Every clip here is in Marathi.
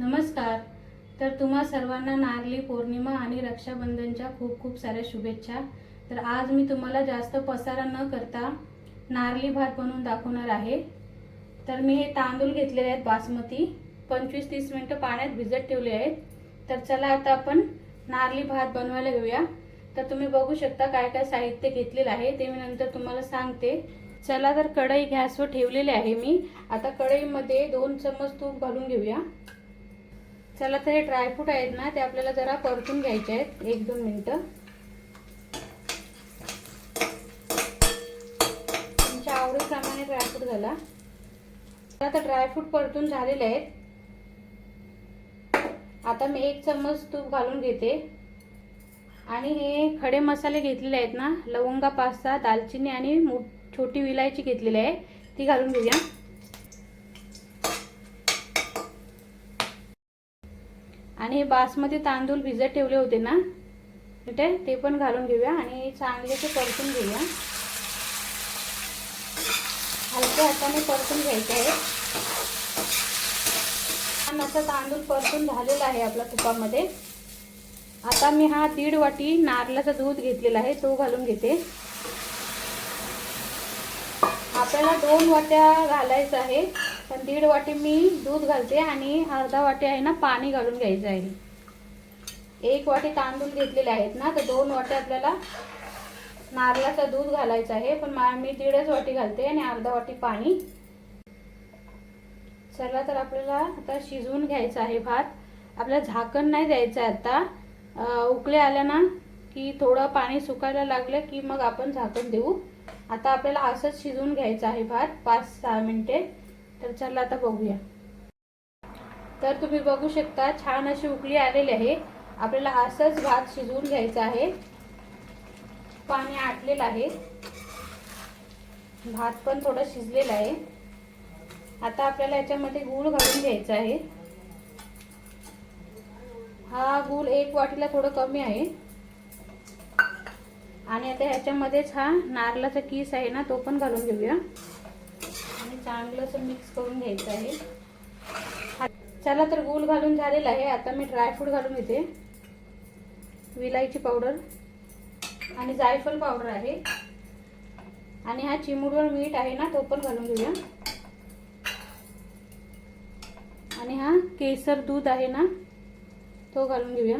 नमस्कार. तर तुम्हा सर्वांना नारली पौर्णिमा आणि रक्षाबंधनच्या खूप खूप साऱ्या शुभेच्छा. तर आज मी तुम्हाला जास्त पसारा न करता नारली भात बनवून दाखवणार आहे. तर मी हे तांदूळ घेतलेले आहेत बासमती. पंचवीस तीस मिनटं पाण्यात भिजत ठेवले आहेत. तर चला आता आपण नारली भात बनवायला घेऊया. तर तुम्ही बघू शकता काय काय साहित्य घेतलेलं आहे. ते मी नंतर तुम्हाला सांगते. चला तर कढई गॅसवर ठेवलेली आहे मी. आता कढईमध्ये दोन चम्मच तूप घालून घेऊया. चला तर हे ड्रायफ्रूट आहेत ना ते आपल्याला जरा परतून घ्यायचे आहेत. एक दोन मिनटं. तुमच्या आवडीप्रमाणे ड्रायफ्रूट घाला. आता ड्रायफ्रूट परतून झालेले आहेत. आता मी एक चम्मच तूप घालून घेते. आणि हे खडे मसाले घेतलेले आहेत ना लवंगा पास्ता दालचिनी आणि छोटी विलायची घेतलेली आहे. ती घालून घेऊया. आणि हे बासमती तांदूळ भिजत ठेवले होते ना? ठीक आहे ते पण घालून घेऊया आणि चांगले ते परतून घेऊया. हलक्या हाताने परतून घ्यायचे आहे छान असा तांदूळ परतून झालेला आहे आपल्या तुपामध्ये. आता मी हा दीड वाटी नारळाचं दूध घेतलेला आहे तो घालून घेते. आपल्याला दोन वाट्या घालायचं आहे. पण दीड वाटी मी दूध घालते आणि अर्धा वाटी आहे ना पाणी घालून घ्यायचं आहे. एक वाटी तांदूळ घेतलेले आहेत ना तर दोन वाटी आपल्याला नारळाचं दूध घालायचं आहे. पण मी दीडच वाटी घालते आणि अर्धा वाटी पाणी. चला तर आपल्याला आता शिजवून घ्यायचं आहे भात. आपल्याला झाकण नाही द्यायचं आहे आता. उकळे आल्या ना की थोडं पाणी सुकायला लागलं की मग आपण झाकण देऊ. आता आपल्याला असंच शिजवून घ्यायचं आहे भात पाच सहा मिनिटे. तर चला आता बघूया. तर तुम्ही बघू शकता छान अशी उकळी आलेली आहे. आपल्याला असंच भात शिजवून घ्यायचा आहे. पाणी आटलेलं आहे. भात पण थोडं शिजलेला आहे. आता आपल्याला याच्यामध्ये गूळ घालून घ्यायचा आहे. हा गूळ एक वाटीला थोडं कमी आहे. आणि आता ह्याच्यामध्येच हा नारळाचा किस आहे ना तो पण घालून घेऊया. चांगलं असं मिक्स करून घ्यायचं आहे. चला तर गूळ घालून झालेला आहे. आता मी ड्रायफ्रूट घालून घेते विलायची पावडर आणि जायफळ पावडर आहे. आणि हा चिमुडवर मीठ आहे ना तो पण घालून घेऊया. आणि हा केसर दूध आहे ना तो घालून घेऊया.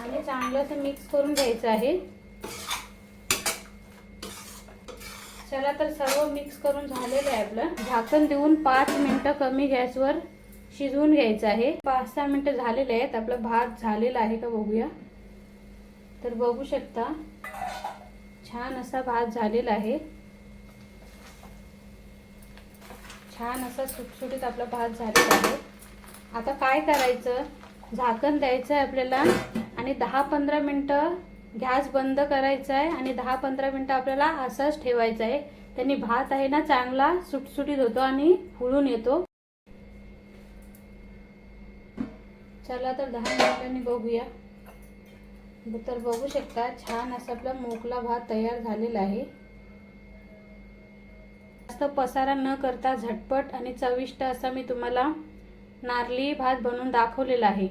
आणि चांगलं असं मिक्स करून घ्यायचं आहे. चला तर सर्व मिक्स करून झालेलं आहे आपलं. झाकण देऊन पाच मिनटं कमी गॅसवर शिजवून घ्यायचं आहे. पाच सहा मिनटं झालेले आहेत. आपला भात झालेला आहे का बघूया. तर बघू शकता छान असा भात झालेला आहे. छान असा सुटसुटीत आपला भात झालेला आहे. आता काय करायचं? झाकण द्यायचं आहे आपल्याला आणि दहा पंधरा मिनटं गॅस बंद करायचा आहे आणि दहा पंधरा मिनटं आपल्याला असाच ठेवायचा आहे त्यांनी भात आहे ना चांगला सुटसुटीत होतो आणि फुलून येतो. चला तर दहा मिनिटांनी बघूया. तर बघू शकता छान असा आपला मोकला भात तयार झालेला आहे. जास्त पसारा न करता झटपट आणि चविष्ट असा मी तुम्हाला नारली भात बनवून दाखवलेला आहे.